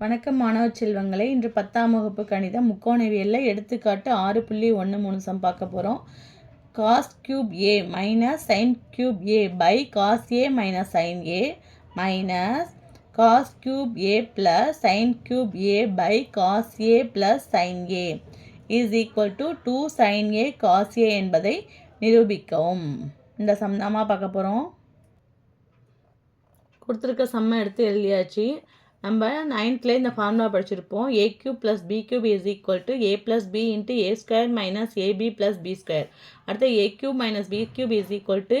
வணக்கம் மாணவ செல்வங்களே இன்று பத்தாம் வகுப்பு கணிதம் முக்கோணவியலில் எடுத்துக்காட்டு ஆறு புள்ளி ஒன்று மூணு சம் பார்க்க போகிறோம் cos cube A minus sine cube A by cos A minus sine A minus cos cube A plus sine cube A by cos A plus sine A is equal to two sine A cos A என்பதை நிரூபிக்கவும். இந்த some தான் பார்க்க போகிறோம் கொடுத்துருக்க சம்மை எடுத்து எழுதியாச்சு. நம்ம நைன்த்தில் இந்த ஃபார்முலா படிச்சிருப்போம். A cube plus B cube is equal to A plus B into A square minus AB plus B square அடுத்து A cube minus B cube is equal to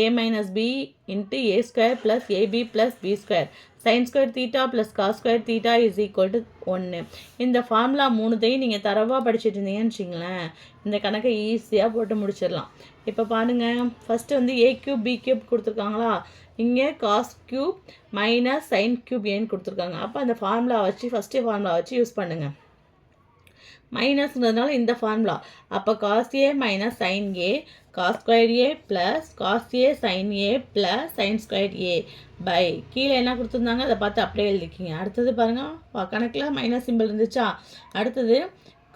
A minus B into A square plus AB plus B square sine square theta plus cos square theta is equal to ஒன்று இந்த formula மூணுத்தையும் நீங்கள் தரவாக படிச்சுட்டு இருந்தீங்கன்னு வச்சிங்களேன் இந்த கணக்கை ஈஸியாக போட்டு முடிச்சிடலாம். இப்போ பாருங்கள் ஃபஸ்ட்டு வந்து ஏ கியூப் பி கியூப் கொடுத்துருக்காங்களா? இங்கே cos cube minus sine cube ஏன்னு கொடுத்துருக்காங்க. அப்போ அந்த ஃபார்முலா வச்சு ஃபஸ்ட்டு ஃபார்முலா வச்சு யூஸ் பண்ணுங்கள் மைனஸ்ங்கிறதுனால இந்த ஃபார்முலா அப்போ cos A minus sine A cos square A plus cos A sine A plus sine square A by கீழே என்ன கொடுத்துருந்தாங்க? அதை பார்த்து அப்படியே எழுதிக்கிங்க. அடுத்தது பாருங்கள் கணக்கில் மைனஸ் சிம்பிள் இருந்துச்சா? அடுத்தது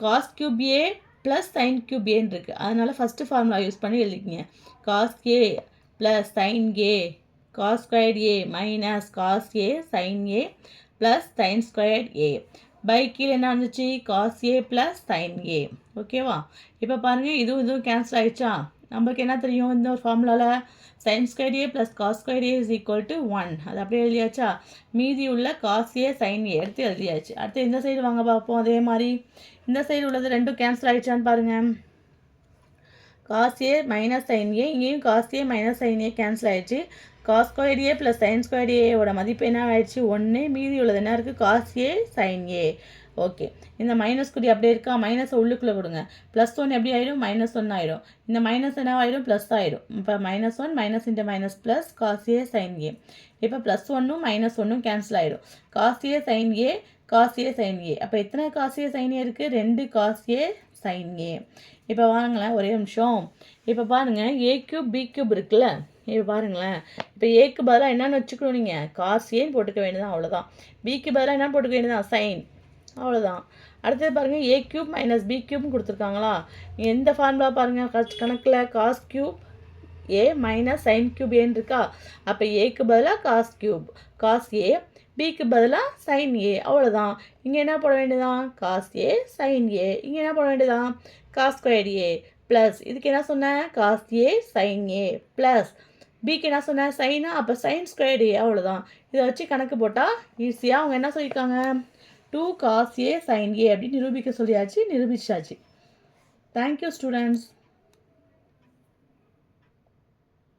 cos cube A plus sine cube ஏன்னு இருக்குது அதனால் ஃபஸ்ட்டு ஃபார்முலா யூஸ் பண்ணி எழுதிக்கிங்க. Cos A plus sine A cos square A minus cos A sine A plus sine square A by கீழே என்ன வந்துச்சு? Cos A plus sine A ஓகேவா இப்போ பாருங்கள் இதுவும் இதுவும் கேன்சல் ஆகிடுச்சா நம்மளுக்கு என்ன தெரியும்? இந்த ஒரு ஃபார்முலாவில் sine square A plus cos square A is equal to one அது அப்படியே எழுதியாச்சா? மீதி உள்ள காஸ் ஏ சைன் ஏ எடுத்து எழுதியாச்சு. அடுத்து இந்த சைடு வாங்க பார்ப்போம். அதே மாதிரி இந்த சைடு உள்ளது ரெண்டும் கேன்சல் ஆகிடுச்சான்னு பாருங்கள் cos A minus sine A இங்கேயும் cos A minus sine A cancel ஆகிடுச்சு cos square A plus sine square ஏயோட மதிப்பு என்ன ஆயிடுச்சு? ஒன்று மீதி உள்ளது என்ன இருக்குது cos A sine A okay இந்த மைனஸ் குறி அப்படியே இருக்கா? மைனஸ் உள்ளுக்குள்ளே கொடுங்க. ப்ளஸ் ஒன் எப்படி ஆயிடும் மைனஸ் ஒன் ஆயிடும் இந்த மைனஸ் என்ன ஆயிடும் ப்ளஸ் ஆயிடும் இப்போ minus one minus into minus plus cos A sine A இப்போ ப்ளஸ் ஒன்னும் மைனஸ் ஒன்றும் கேன்சல் ஆயிடும் காஸ் ஏ சைன் ஏ காசிய சைன் ஏ அப்போ எத்தனை காசிய சைன் ஏ இருக்குது ரெண்டு காசிய சைன் ஏ இப்போ பாருங்களேன் ஒரே நிமிஷம். இப்போ பாருங்கள் ஏ கியூப் பி கியூப் இருக்குல்ல? இப்போ பாருங்களேன். இப்போ ஏக்கு பதிலாக என்னென்னு வச்சுக்கணும் நீங்கள் காசியேன்னு போட்டுக்க வேண்டியதான் அவ்வளோதான் பிக்கு பதிலாக என்ன போட்டுக்க வேண்டியதான் சைன். அவ்வளோதான் அடுத்தது பாருங்கள் ஏ கியூப் மைனஸ் பி கியூப்னு கொடுத்துருக்காங்களா? எந்த ஃபார்முலா பாருங்கள் கணக்கில் cos cube A minus sine cube ஏன்னு இருக்கா? அப்போ ஏக்கு பதிலாக காஸ் கியூப் காஸ் ஏ பிக்கு பதிலாக சைன் ஏ அவ்வளோதான் இங்கே என்ன போட வேண்டியதான் காஸ் ஏ சைன் ஏ இங்கே என்ன போட வேண்டியதான் காஸ் ஸ்கொயர் ஏ ப்ளஸ் இதுக்கு என்ன சொன்னேன் cos A sine A plus பிக்கு என்ன சொன்னேன் சைனா அப்போ சைன் ஸ்கொயர் ஏ அவ்வளோதான் இதை வச்சு கணக்கு போட்டால் ஈஸியாக அவங்க என்ன சொல்லியிருக்காங்க? Two cos A sine A அப்படின்னு நிரூபிக்க சொல்லியாச்சு நிரூபிச்சாச்சு. Thank you students